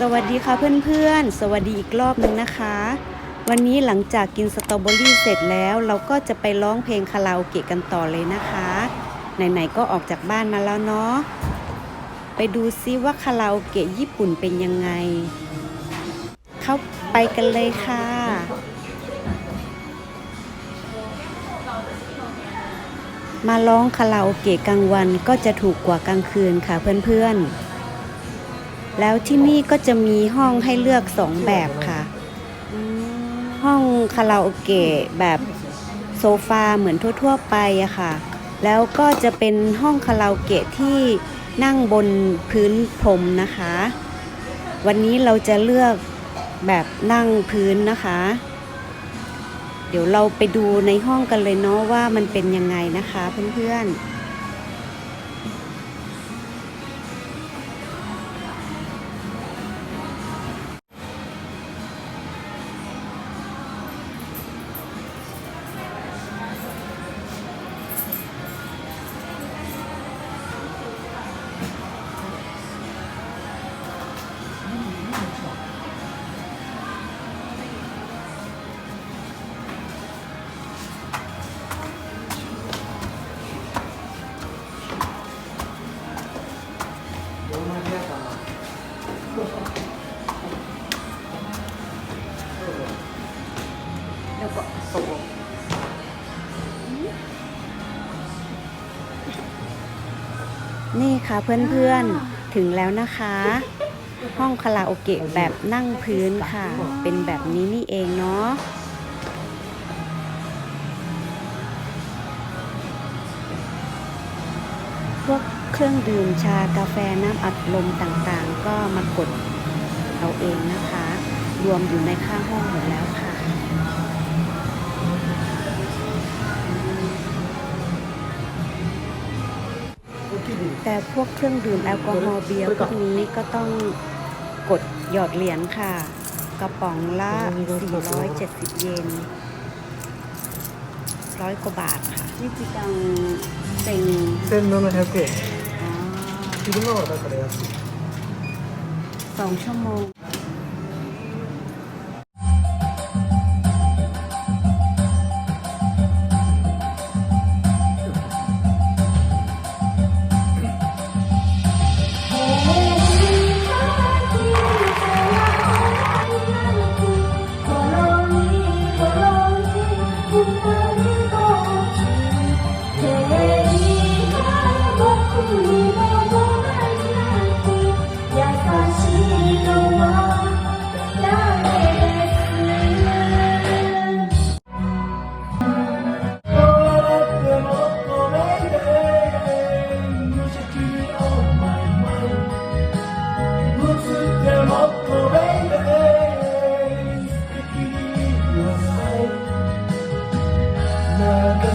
สวัสดีค่ะเพื่อนๆ สวัสดีอีกรอบนึงนะคะ วันนี้หลังจากกินสตรอเบอรี่เสร็จแล้วเราก็จะไปร้องเพลงคาราโอเกะกันต่อเลยนะคะ ไหนๆก็ออกจากบ้านมาแล้วเนาะไปดูซิว่าคาราโอเกะญี่ปุ่นเป็นยังไง เข้าไปกันเลยค่ะมาร้องคาราโอเกะกลางวันก็จะถูกกว่ากลางคืนค่ะเพื่อนๆ แล้วที่นี่ก็จะมีห้องให้เลือกสองแบบค่ะ ห้องคาราโอเกะแบบโซฟาเหมือนทั่ว ๆ ไปอะค่ะ แล้วก็จะเป็นห้องคาราโอเกะที่นั่งบนพื้นพรมนะคะ วันนี้เราจะเลือกแบบนั่งพื้นนะคะ เดี๋ยวเราไปดูในห้องกันเลยเนาะว่ามันเป็นยังไงนะคะเพื่อนๆ แล้วก็โซนี่ค่ะเพื่อนๆ ถึงแล้วนะคะ ห้องคาราโอเกะแบบนั่งพื้นค่ะ เป็นแบบนี้นี่เองเนาะ รื่องดื่มชากาแฟน้ำอัดลมต่างๆ ก็มากดเอาเองนะคะ รวมอยู่ในค่าห้องหมดแล้วค่ะ แต่พวกเครื่องดื่มแอลกอฮอล์เบียร์พวกนี้ก็ต้องกดหยอดเหรียญค่ะ กระป๋องละ 470 เยนร้อยกว่าบาทค่ะนี่คือจังเป็น1700円อ๋ 昼間はだから安いสองชั่วโมง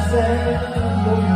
Все